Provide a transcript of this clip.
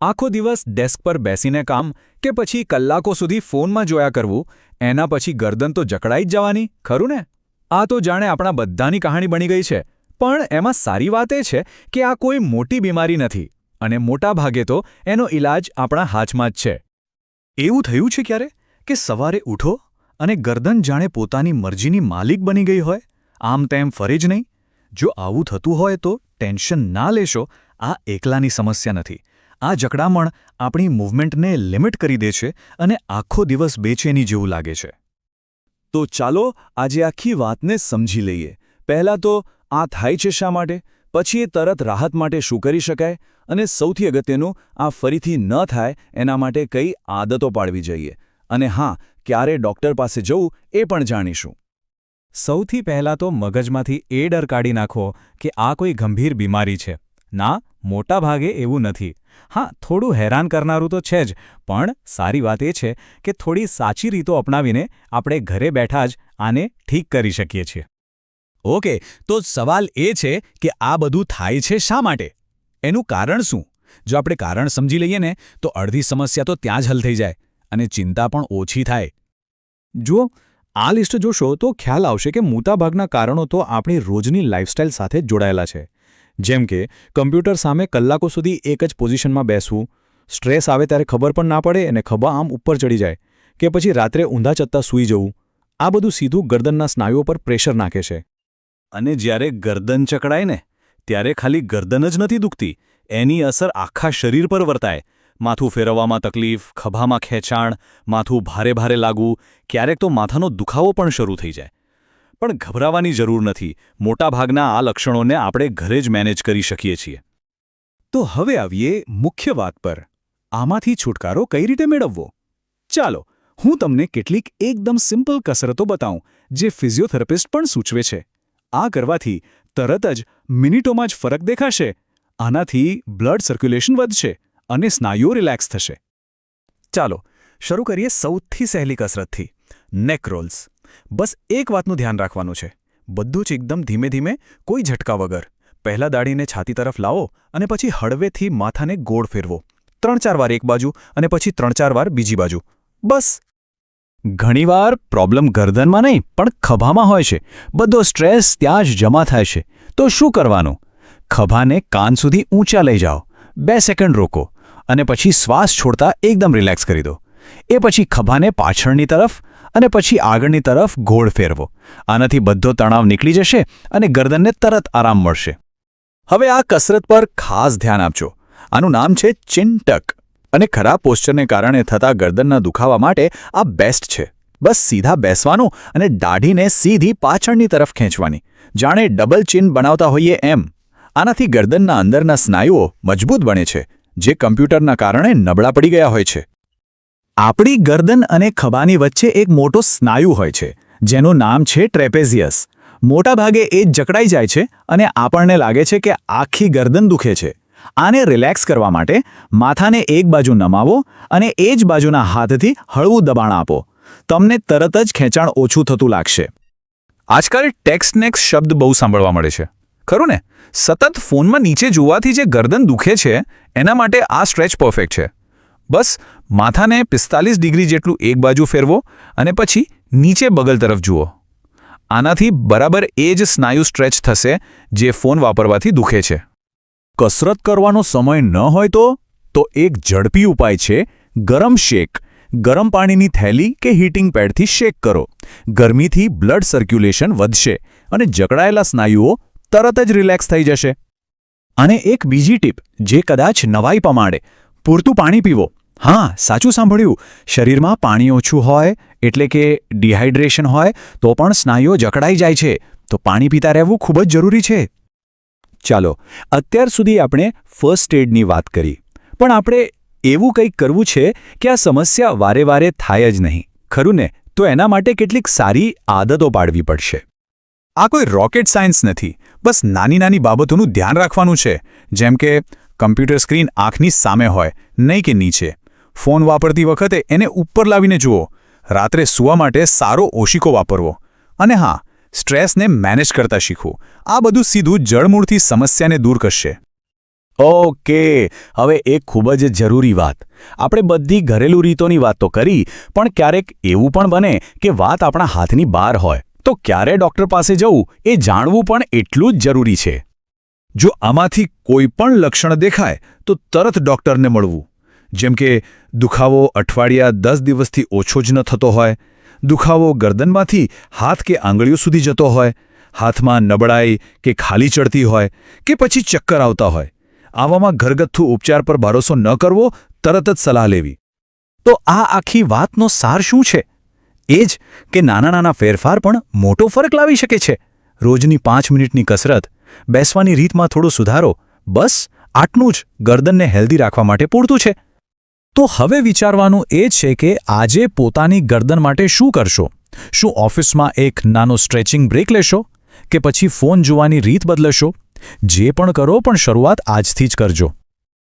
આખો દિવસ ડેસ્ક પર બેસીને કામ કે પછી કલાકો સુધી ફોનમાં જોયા કરવું, એના પછી ગરદન તો જકડાઈ જ જવાની, ખરું ને? આ તો જાણે આપણા બધાની કહાણી બની ગઈ છે. પણ એમાં સારી વાત એ છે કે આ કોઈ મોટી બીમારી નથી અને મોટા ભાગે તો એનો ઈલાજ આપણા હાથમાં જ છે. એવું થયું છે ક્યારે? કે સવારે ઉઠો અને ગરદન જાણે પોતાની મરજીની માલિક બની ગઈ હોય? આમ તેમ ફરે જ નહીં. જો આવું થતું હોય તો ટેન્શન ના લેશો, આ એકલાની સમસ્યા નથી. આ જકડામણ આપણી મૂવમેન્ટને લિમિટ કરી દે છે અને આખો દિવસ બેચેની જેવું લાગે છે. તો ચાલો આજે આખી વાતને સમજી લઈએ. પહેલાં તો આ થાય છે શા માટે? પછી એ તરત રાહત માટે શું કરી શકાય? અને સૌથી અગત્યનું, આ ફરીથી ન થાય એના માટે કઈ આદતો પાડવી જોઈએ. અને હા, ક્યારે ડૉક્ટર પાસે જવું એ પણ જાણીશું. સૌથી પહેલાં તો મગજમાંથી એ ડર કાઢી નાખો કે આ કોઈ ગંભીર બીમારી છે. ના મોટા ભાગે એવું નથી. હા, થોડું હેરાન કરનારું તો છે જ, પણ સારી વાત એ છે કે થોડી સાચી રીતો અપનાવીને આપણે ઘરે બેઠા જ આને ઠીક કરી શકીએ છીએ. ઓકે, તો સવાલ એ છે કે આ બધું થાય છે શા માટે? એનું કારણ શું? જો આપણે કારણ સમજી લઈએ ને, તો અડધી સમસ્યા તો ત્યાં જ હલ થઈ જાય અને ચિંતા પણ ઓછી થાય. જુઓ, આ લિસ્ટ જોશો તો ખ્યાલ આવશે કે મોટાભાગના કારણો તો આપણી રોજની લાઇફસ્ટાઇલ સાથે જોડાયેલા છે. જેમ કે, કમ્પ્યુટર સામે કલાકો સુધી એક જ પોઝિશનમાં બેસવું, સ્ટ્રેસ આવે ત્યારે ખબર પણ ના પડે અને ખભા આમ ઉપર ચડી જાય, કે પછી રાત્રે ઊંધા ચત્તા સૂઈ જવું. આ બધું સીધું ગરદનના સ્નાયુઓ પર પ્રેશર નાખે છે. અને જ્યારે ગરદન ચકડાય ને, ત્યારે ખાલી ગરદન જ નથી દુખતી. એની અસર આખા શરીર પર વર્તાય. માથું ફેરવવામાં તકલીફ, ખભામાં ખેંચાણ, માથું ભારે ભારે લાગવું, ક્યારેક તો માથાનો દુખાવો પણ શરૂ થઈ જાય. પણ ગભરાવાની જરૂર નથી. મોટાભાગના આ લક્ષણોને આપણે ઘરે જ મેનેજ કરી શકીએ છીએ. તો હવે આવીએ મુખ્ય વાત પર. આમાંથી છુટકારો કઈ રીતે મેળવવો? ચાલો, હું તમને કેટલીક એકદમ સિમ્પલ કસરતો બતાવું, જે ફિઝિયોથેરાપિસ્ટ પણ સૂચવે છે. આ કરવાથી તરત જ મિનિટોમાં જ ફરક દેખાશે, આનાથી બ્લડ સર્ક્યુલેશન વધશે અને સ્નાયુઓ રિલેક્સ થશે. ચાલો, શરૂ કરીએ સૌથી સહેલી કસરતથી નેક રોલ્સ બસ એક વાતનું ધ્યાન રાખવાનું છે. બધું જ એકદમ ધીમે ધીમે, કોઈ ઝટકા વગર. પહેલા દાઢીને છાતી તરફ લાવો અને પછી હળવેથી માથાને ગોળ ફેરવો. ત્રણ ચાર વાર એક બાજુ અને પછી ત્રણ ચાર વાર બીજી બાજુ. બસ. ઘણીવાર પ્રોબ્લેમ ગરદનમાં નહીં, પણ ખભામાં હોય છે. બધો સ્ટ્રેસ ત્યાં જ જમા થાય છે. તો શું કરવાનું? ખભાને કાન સુધી ઊંચા લઈ જાઓ. બે સેકન્ડ રોકો અને પછી શ્વાસ છોડતા એકદમ રિલેક્સ કરી દો. એ પછી ખભાને પાછળની તરફ અને પછી આગળની તરફ ગોળ ફેરવો. આનાથી બધો તણાવ નીકળી જશે અને ગરદનને તરત આરામ મળશે. હવે આ કસરત પર ખાસ ધ્યાન આપજો. આનું નામ છે ચિંટક અને ખરાબ પોસ્ચરને કારણે થતા ગરદનના દુખાવા માટે આ બેસ્ટ છે. બસ સીધા બેસવાનું અને દાઢીને સીધી પાછળની તરફ ખેંચવાની. જાણે ડબલ ચિન બનાવતા હોઈએ એમ. આનાથી ગરદનના અંદરના સ્નાયુઓ મજબૂત બને છે, જે કમ્પ્યુટરના કારણે નબળા પડી ગયા હોય છે. આપણી ગરદન અને ખભાની વચ્ચે એક મોટો સ્નાયુ હોય છે, જેનું નામ છે ટ્રેપેઝિયસ. મોટાભાગે એ જકડાઈ જાય છે અને આપણને લાગે છે કે આખી ગરદન દુખે છે. આને રિલેક્સ કરવા માટે માથાને એક બાજુ નમાવો અને એ જ બાજુના હાથથી હળવું દબાણ આપો. તમને તરત જ ખેંચાણ ઓછું થતું લાગશે. આજકાલ ટેક્સનેક્સ શબ્દ બહુ સાંભળવા મળે છે. ખરું ને? સતત ફોનમાં નીચે જોવાથી જે ગરદન દુખે છે, એના માટે આ સ્ટ્રેચ પરફેક્ટ છે. બસ માથાને પિસ્તાલીસ ડિગ્રી જેટલું એક બાજુ ફેરવો અને પછી નીચે બગલ તરફ જુઓ. આનાથી બરાબર એ જ સ્નાયુ સ્ટ્રેચ થશે જે ફોન વાપરવાથી દુખે છે. કસરત કરવાનો સમય ન હોય તો તો એક ઝડપી ઉપાય છે ગરમ શેક. ગરમ પાણીની થેલી કે હીટિંગ પેડથી શેક કરો. ગરમીથી બ્લડ સર્ક્યુલેશન વધશે અને જકડાયેલા સ્નાયુઓ તરત જ રિલેક્સ થઈ જશે. અને એક બીજી ટીપ, જે કદાચ નવાઈ પમાડે. પૂરતું પાણી પીવો. હા, સાચું સાંભળ્યું. શરીરમાં પાણી ઓછું હોય, એટલે કે ડિહાઇડ્રેશન હોય, તો પણ સ્નાયુઓ જકડાઈ જાય છે. તો પાણી પીતા રહેવું ખૂબ જ જરૂરી છે. ચાલો, અત્યાર સુધી આપણે ફર્સ્ટ એડની વાત કરી. પણ આપણે એવું કંઈક કરવું છે કે આ સમસ્યા વારે વારે થાય જ નહીં. ખરું ને? તો એના માટે કેટલીક સારી આદતો પાડવી પડશે. આ કોઈ રોકેટ સાયન્સ નથી. બસ નાની નાની બાબતોનું ધ્યાન રાખવાનું છે. જેમ કે કમ્પ્યુટર સ્ક્રીન આંખની સામે હોય, નહીં કે નીચે. ફોન વાપરતી વખતે એને ઉપર લાવીને જુઓ. રાત્રે સૂવા માટે સારો ઓશિકો વાપરવો. અને હા, સ્ટ્રેસને મેનેજ કરતા શીખવું. આ બધું સીધું જળમૂળથી સમસ્યાને દૂર કરશે. ઓકે, હવે એક ખૂબ જ જરૂરી વાત. આપણે બધી ઘરેલું રીતોની વાત તો કરી, પણ ક્યારેક એવું પણ બને કે વાત આપણા હાથની બહાર હોય. તો ક્યારે ડૉક્ટર પાસે જવું? એ જાણવું પણ એટલું જ જરૂરી છે. જો આમાંથી કોઈ પણ લક્ષણ દેખાય, તો તરત ડૉક્ટરને મળવું. જેમ કે, દુખાવો અઠવાડિયા દસ દિવસથી ઓછો જ ન થતો હોય, દુખાવો ગરદનમાંથી હાથ કે આંગળીઓ સુધી જતો હોય, હાથમાં નબળાઈ કે ખાલી ચડતી હોય કે પછી ચક્કર આવતા હોય. આવામાં ઘરગથ્થુ ઉપચાર પર ભરોસો ન કરવો, તરત જ સલાહ લેવી. તો આ આખી વાતનો સાર શું છે? એ જ કે નાના નાના ફેરફાર પણ મોટો ફરક લાવી શકે છે. રોજની પાંચ મિનિટની કસરત, બેસવાની રીતમાં થોડો સુધારો, બસ આટલું જ ગરદનને હેલ્ધી રાખવા માટે પૂરતું છે. તો હવે વિચારવાનું એ છે કે આજે પોતાની ગરદન માટે શું કરશો? શું ઓફિસમાં એક નાનો સ્ટ્રેચિંગ બ્રેક લેશો? કે પછી ફોન જોવાની રીત બદલશો? જે પણ કરો પણ શરૂઆત આજથી જ કરજો.